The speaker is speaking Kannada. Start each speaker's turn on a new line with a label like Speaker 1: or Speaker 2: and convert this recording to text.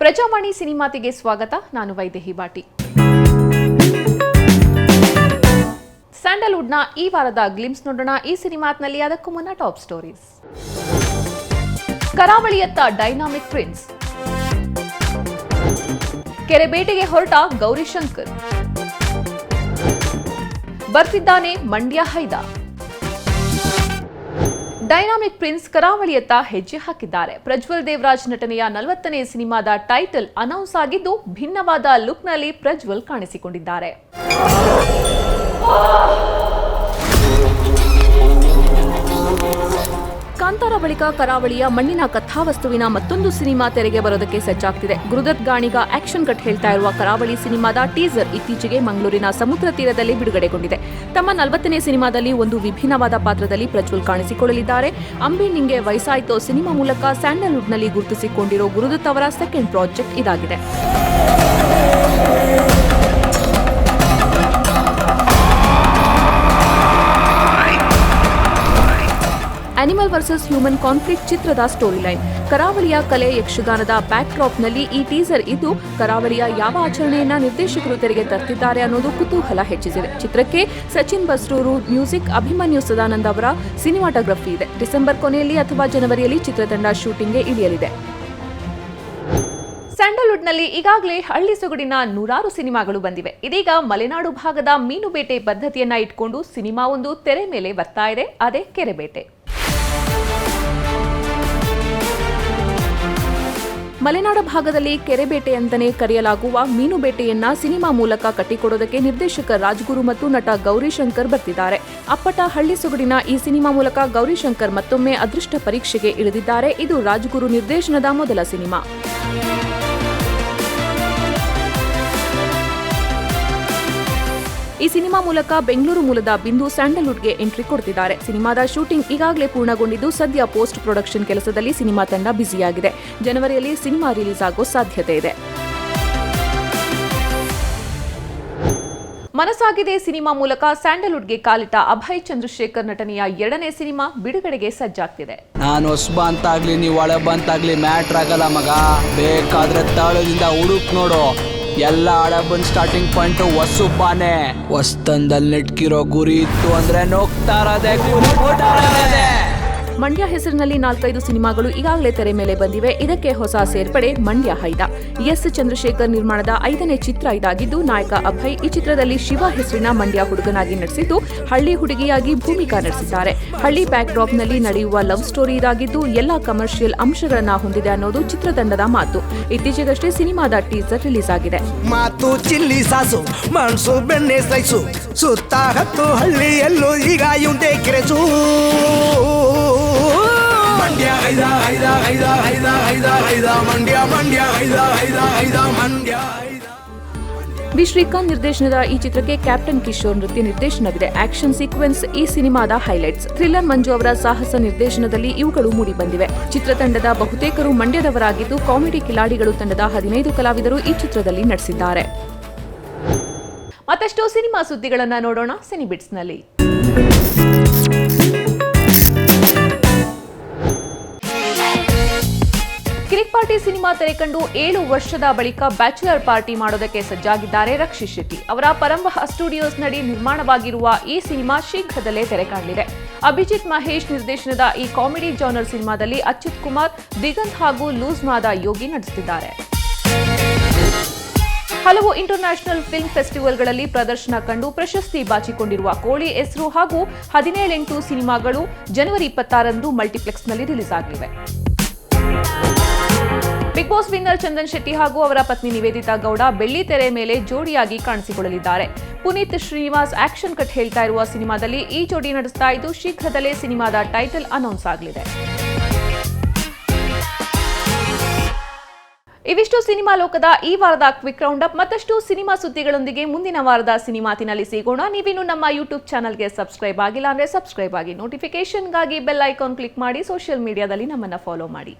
Speaker 1: ಪ್ರಜಾವಾಣಿ ಸಿನಿಮಾತಿಗೆ ಸ್ವಾಗತ, ನಾನು ವೈದೇಹಿ ಬಾಟಿ. ಸ್ಯಾಂಡಲ್ವುಡ್ನ ಈ ವಾರದ ಗ್ಲಿಮ್ಸ್ ನೋಡೋಣ, ಈ ಸಿನಿಮಾತ್ನಲ್ಲಿ ಅದಕ್ಕೂ ಮುನ್ನ ಟಾಪ್ ಸ್ಟೋರೀಸ್. ಕರಾವಳಿಯತ್ತ ಡೈನಾಮಿಕ್ ಪ್ರಿನ್ಸ್ ಕೆರೆಬೇಟೆಗೆ ಹೊರಟ ಗೌರಿಶಂಕರ್. ಬರ್ತಿದ್ದಾನೆ ಮಂಡ್ಯ ಹೈದ ಡೈನಾಮಿಕ್ ಪ್ರಿನ್ಸ್ ಕರಾವಳಿಯತ್ತ ಹೆಜ್ಜೆ ಹಾಕಿದ್ದಾರೆ. ಪ್ರಜ್ವಲ್ ದೇವರಾಜ್ ನಟನೆಯ ನಲವತ್ತನೇ ಸಿನಿಮಾದ ಟೈಟಲ್ ಅನೌನ್ಸ್ ಆಗಿದ್ದು, ಭಿನ್ನವಾದ ಲುಕ್ನಲ್ಲಿ ಪ್ರಜ್ವಲ್ ಕಾಣಿಸಿಕೊಂಡಿದ್ದಾರೆ. ಬಳಿಕ ಕರಾವಳಿಯ ಮಣ್ಣಿನ ಕಥಾವಸ್ತುವಿನ ಮತ್ತೊಂದು ಸಿನಿಮಾ ತೆರೆಗೆ ಬರೋದಕ್ಕೆ ಸಜ್ಜಾಗ್ತಿದೆ. ಗುರುದತ್ ಗಾಣಿಗ ಆಕ್ಷನ್ ಕಟ್ ಹೇಳ್ತಾ ಇರುವ ಕರಾವಳಿ ಸಿನಿಮಾದ ಟೀಸರ್ ಇತ್ತೀಚೆಗೆ ಮಂಗಳೂರಿನ ಸಮುದ್ರ ತೀರದಲ್ಲಿ ಬಿಡುಗಡೆಗೊಂಡಿದೆ. ತಮ್ಮ ನಲವತ್ತನೇ ಸಿನಿಮಾದಲ್ಲಿ ಒಂದು ವಿಭಿನ್ನವಾದ ಪಾತ್ರದಲ್ಲಿ ಪ್ರಜ್ವಲ್ ಕಾಣಿಸಿಕೊಳ್ಳಲಿದ್ದಾರೆ. ಅಂಬಿ ನಿಂಗೆ ವಯಸ್ಸಾಯಿತೋ ಸಿನಿಮಾ ಮೂಲಕ ಸ್ಯಾಂಡಲ್ವುಡ್ನಲ್ಲಿ ಗುರುತಿಸಿಕೊಂಡಿರೋ ಗುರುದತ್ ಅವರ ಸೆಕೆಂಡ್ ಪ್ರಾಜೆಕ್ಟ್ ಇದಾಗಿದೆ. ಅನಿಮಲ್ ವರ್ಸಸ್ ಹ್ಯೂಮನ್ ಕಾನ್ಫ್ಲಿಕ್ಟ್ ಚಿತ್ರದ ಸ್ಟೋರಿ ಲೈನ್ ಕರಾವಳಿಯ ಕಲೆ ಯಕ್ಷಗಾನದ ಬ್ಯಾಕ್ನಲ್ಲಿ ಈ ಟೀಸರ್ ಇದ್ದು, ಕರಾವಳಿಯ ಯಾವ ಆಚರಣೆಯನ್ನ ನಿರ್ದೇಶಕರು ತೆರೆಗೆ ತರ್ತಿದ್ದಾರೆ ಅನ್ನೋದು ಕುತೂಹಲ ಹೆಚ್ಚಿಸಿದೆ. ಚಿತ್ರಕ್ಕೆ ಸಚಿನ್ ಬಸ್ರೂರು ಮ್ಯೂಸಿಕ್, ಅಭಿಮನ್ಯು ಸದಾನಂದ್ ಅವರ ಸಿನಿಮಾಟೋಗ್ರಫಿ ಇದೆ. ಡಿಸೆಂಬರ್ ಕೊನೆಯಲ್ಲಿ ಅಥವಾ ಜನವರಿಯಲ್ಲಿ ಚಿತ್ರತಂಡ ಶೂಟಿಂಗ್ಗೆ ಇಳಿಯಲಿದೆ. ಸ್ಯಾಂಡಲ್ವುಡ್ನಲ್ಲಿ ಈಗಾಗಲೇ ಹಳ್ಳಿ ಸೊಗಡಿನ ನೂರಾರು ಸಿನಿಮಾಗಳು ಬಂದಿವೆ. ಇದೀಗ ಮಲೆನಾಡು ಭಾಗದ ಮೀನುಬೇಟೆ ಪದ್ಧತಿಯನ್ನ ಇಟ್ಕೊಂಡು ಸಿನಿಮಾ ಒಂದು ತೆರೆ ಮೇಲೆ ಬರ್ತಾ ಇದೆ. ಅದೇ ಕೆರೆಬೇಟೆ ಮಲೆನಾಡ ಭಾಗದಲ್ಲಿ ಕೆರೆಬೇಟೆ ಅಂತಲೇ ಕರೆಯಲಾಗುವ ಮೀನು ಬೇಟೆಯನ್ನ ಸಿನಿಮಾ ಮೂಲಕ ಕಟ್ಟಿಕೊಡೋದಕ್ಕೆ ನಿರ್ದೇಶಕ ರಾಜ್ಗುರು ಮತ್ತು ನಟ ಗೌರಿಶಂಕರ್ ಬರ್ತಿದ್ದಾರೆ. ಅಪ್ಪಟ ಹಳ್ಳಿ ಸೊಗಡಿನ ಈ ಸಿನಿಮಾ ಮೂಲಕ ಗೌರಿಶಂಕರ್ ಮತ್ತೊಮ್ಮೆ ಅದೃಷ್ಟ ಪರೀಕ್ಷೆಗೆ ಇಳಿದಿದ್ದಾರೆ. ಇದು ರಾಜ್ಗುರು ನಿರ್ದೇಶನದ ಮೊದಲ ಸಿನಿಮಾ. ಈ ಸಿನಿಮಾ ಮೂಲಕ ಬೆಂಗಳೂರು ಮೂಲದ ಬಿಂದು ಸ್ಯಾಂಡಲ್ವುಡ್ಗೆ ಎಂಟ್ರಿ ಕೊಡ್ತಿದ್ದಾರೆ. ಸಿನಿಮಾದ ಶೂಟಿಂಗ್ ಈಗಾಗಲೇ ಪೂರ್ಣಗೊಂಡಿದ್ದು ಸದ್ಯ ಪೋಸ್ಟ್ ಪ್ರೊಡಕ್ಷನ್ ಕೆಲಸದಲ್ಲಿ ಸಿನಿಮಾ ತಂಡ ಬ್ಯುಸಿಯಾಗಿದೆ. ಜನವರಿಯಲ್ಲಿ ಸಿನಿಮಾ ರಿಲೀಸ್ ಆಗೋ ಸಾಧ್ಯತೆ ಇದೆ. ಮನಸಾಗಿದೆ ಸಿನಿಮಾ ಮೂಲಕ ಸ್ಯಾಂಡಲ್ವುಡ್ಗೆ ಕಾಲಿಟ್ಟ ಅಭಯ್ ಚಂದ್ರಶೇಖರ್ ನಟನೆಯ ಎರಡನೇ ಸಿನಿಮಾ ಬಿಡುಗಡೆಗೆ ಸಜ್ಜಾಗ್ತಿದೆ.
Speaker 2: ನಾನು ಹೊಸಬ ಅಂತಾಗ್ಲಿ, ನೀವು ಒಳಬ ಅಂತಾಗ್ಲಿ ಮ್ಯಾಟ್ರ್ ಆಗಲ್ಲ ಮಗ. ಬೇಕಾದ್ರೆ ತಾಳದಿಂದ ಹುಡುಕ್ ನೋಡು. ಎಲ್ಲ ಹಳಬನ್ ಸ್ಟಾರ್ಟಿಂಗ್ ಪಾಯಿಂಟ್ ಹೊಸು ಬಾನೆ ಹೊಸ್ತಂದಲ್ಲಿ ನೆಟ್ಕಿರೋ ಗುರಿ ಇತ್ತು ಅಂದ್ರೆ ನೋಗ್ತಾ ಇರೋದೇ.
Speaker 1: ಮಂಡ್ಯ ಹೆಸರಿನಲ್ಲಿ ನಾಲ್ಕೈದು ಸಿನಿಮಾಗಳು ಈಗಾಗಲೇ ತೆರೆ ಮೇಲೆ ಬಂದಿವೆ. ಇದಕ್ಕೆ ಹೊಸ ಸೇರ್ಪಡೆ ಮಂಡ್ಯ ಹೈದ. ಎಸ್. ಚಂದ್ರಶೇಖರ್ ನಿರ್ಮಾಣದ ಐದನೇ ಚಿತ್ರ ಇದಾಗಿದ್ದು, ನಾಯಕ ಅಭಯ್ ಈ ಚಿತ್ರದಲ್ಲಿ ಶಿವ ಹೆಸರಿನ ಮಂಡ್ಯ ಹುಡುಗನಾಗಿ ನಟಿಸಿದ್ದು, ಹಳ್ಳಿ ಹುಡುಗಿಯಾಗಿ ಭೂಮಿಕಾ ನಡೆಸಿದ್ದಾರೆ ಹಳ್ಳಿ ಬ್ಯಾಕ್ನಲ್ಲಿ ನಡೆಯುವ ಲವ್ ಸ್ಟೋರಿ ಇದಾಗಿದ್ದು, ಎಲ್ಲಾ ಕಮರ್ಷಿಯಲ್ ಅಂಶಗಳನ್ನ ಹೊಂದಿದೆ ಅನ್ನೋದು ಚಿತ್ರತಂಡದ ಮಾತು. ಇತ್ತೀಚೆಗಷ್ಟೇ ಸಿನಿಮಾದ ಟೀಸರ್ ರಿಲೀಸ್ ಆಗಿದೆ.
Speaker 3: ಮಾತು ಚಿಲ್ಲಿ ಸಾಸು, ಮನ್ಸು ಬೆಣ್ಣೆ ಸೈಸು ಸುತ್ತ ಹತ್ತು ಹಳ್ಳಿಯಲ್ಲೂ ಈಗ ಐದ
Speaker 1: ವಿ ಶ್ರೀಕಾಂತ್ ನಿರ್ದೇಶನದ ಈ ಚಿತ್ರಕ್ಕೆ ಕ್ಯಾಪ್ಟನ್ ಕಿಶೋರ್ ನೃತ್ಯ ನಿರ್ದೇಶನವಿದೆ. ಆಕ್ಷನ್ ಸೀಕ್ವೆನ್ಸ್ ಈ ಸಿನಿಮಾದ ಹೈಲೈಟ್ಸ್. ಥ್ರಿಲ್ಲರ್ ಮಂಜು ಅವರ ಸಾಹಸ ನಿರ್ದೇಶನದಲ್ಲಿ ಇವುಗಳು ಮೂಡಿಬಂದಿವೆ ಚಿತ್ರತಂಡದ ಬಹುತೇಕರು ಮಂಡ್ಯದವರಾಗಿದ್ದು, ಕಾಮಿಡಿ ಕಿಲಾಡಿಗಳು ತಂಡದ ಹದಿನೈದು ಕಲಾವಿದರು ಈ ಚಿತ್ರದಲ್ಲಿ ನಟಿಸಿದ್ದಾರೆ. ಮತ್ತಷ್ಟು ಸಿನಿಮಾ ಸುದ್ದಿಗಳನ್ನು ನೋಡೋಣ. ಸಿನಿಬಿಟ್ಸ್ನಲ್ಲಿ ಪಾರ್ಟಿ ಸಿನಿಮಾ ತೆರೆಕಂಡು ಏಳು ವರ್ಷದ ಬಳಿಕ ಬ್ಯಾಚುಲರ್ ಪಾರ್ಟಿ ಮಾಡೋದಕ್ಕೆ ಸಜ್ಜಾಗಿದ್ದಾರೆ ರಕ್ಷಿತ್ ಶೆಟ್ಟಿ. ಅವರ ಪರಂಬಹ ಸ್ಟುಡಿಯೋಸ್ ನಡಿ ನಿರ್ಮಾಣವಾಗಿರುವ ಈ ಸಿನಿಮಾ ಶೀಘ್ರದಲ್ಲೇ ತೆರೆ ಕಾಣಲಿದೆ ಅಭಿಜಿತ್ ಮಹೇಶ್ ನಿರ್ದೇಶನದ ಈ ಕಾಮಿಡಿ ಜಾನರ್ ಸಿನಿಮಾದಲ್ಲಿ ಅಚ್ಯುತ್ ಕುಮಾರ್, ದಿಗಂತ್ ಹಾಗೂ ಲೂಸ್ ಮಾದ ಯೋಗಿ ನಟಿಸುತ್ತಿದ್ದಾರೆ. ಹಲವು ಇಂಟರ್ನ್ಯಾಷನಲ್ ಫಿಲ್ಮ್ ಫೆಸ್ಟಿವಲ್ಗಳಲ್ಲಿ ಪ್ರದರ್ಶನ ಕಂಡು ಪ್ರಶಸ್ತಿ ಬಾಚಿಕೊಂಡಿರುವ ಕೋಳಿ ಹೆಸರು ಹಾಗೂ ಹದಿನೇಳೆಂಟು ಸಿನಿಮಾಗಳು ಜನವರಿ ಇಪ್ಪತ್ತಾರಂದು ಮಲ್ಟಿಪ್ಲೆಕ್ಸ್ನಲ್ಲಿ release ಆಗಲಿವೆ. Bigg Boss winner Chandan Shetty ಹಾಗೂ ಅವರ ಪತ್ನಿ ನಿವೇದಿತಾ ಗೌಡ ಬೆಳ್ಳಿ ತೆರೆ ಮೇಲೆ ಜೋಡಿಯಾಗಿ ಕಾಣಿಸಿಕೊಳ್ಳಲಿದ್ದಾರೆ. ಪುನೀತ್ ಶ್ರೀನಿವಾಸ್ ಆಕ್ಷನ್ ಕಟ್ ಹೇಳ್ತಾ ಇರುವ ಸಿನಿಮಾದಲ್ಲಿ ಈ ಜೋಡಿ ನಡೆಸ್ತಾ ಇದ್ದು, ಶೀಘ್ರದಲ್ಲೇ ಸಿನಿಮಾದ ಟೈಟಲ್ ಅನೌನ್ಸ್ ಆಗಲಿದೆ. ಇವಿಷ್ಟು ಸಿನಿಮಾ ಲೋಕದ ಈ ವಾರದ ಕ್ವಿಕ್ ರೌಂಡ್ ಅಪ್ ಮತ್ತಷ್ಟು ಸಿನಿಮಾ ಸುದ್ದಿಗಳೊಂದಿಗೆ ಮುಂದಿನ ವಾರದ ಸಿನಿಮಾತಿನಲ್ಲಿ ಸಿಗೋಣ. ನೀವಿನ್ನು ನಮ್ಮ ಯೂಟ್ಯೂಬ್ ಚಾನಲ್ಗೆ ಸಬ್ಸ್ಕ್ರೈಬ್ ಆಗಿಲ್ಲ ಅಂದ್ರೆ ಸಬ್ಸ್ಕ್ರೈಬ್ ಆಗಿ. ನೋಟಿಫಿಕೇಶನ್ಗಾಗಿ ಬೆಲ್ ಐಕಾನ್ ಕ್ಲಿಕ್ ಮಾಡಿ. ಸೋಷಿಯಲ್ ಮೀಡಿಯಾದಲ್ಲಿ ನಮ್ಮನ್ನು ಫಾಲೋ ಮಾಡಿ.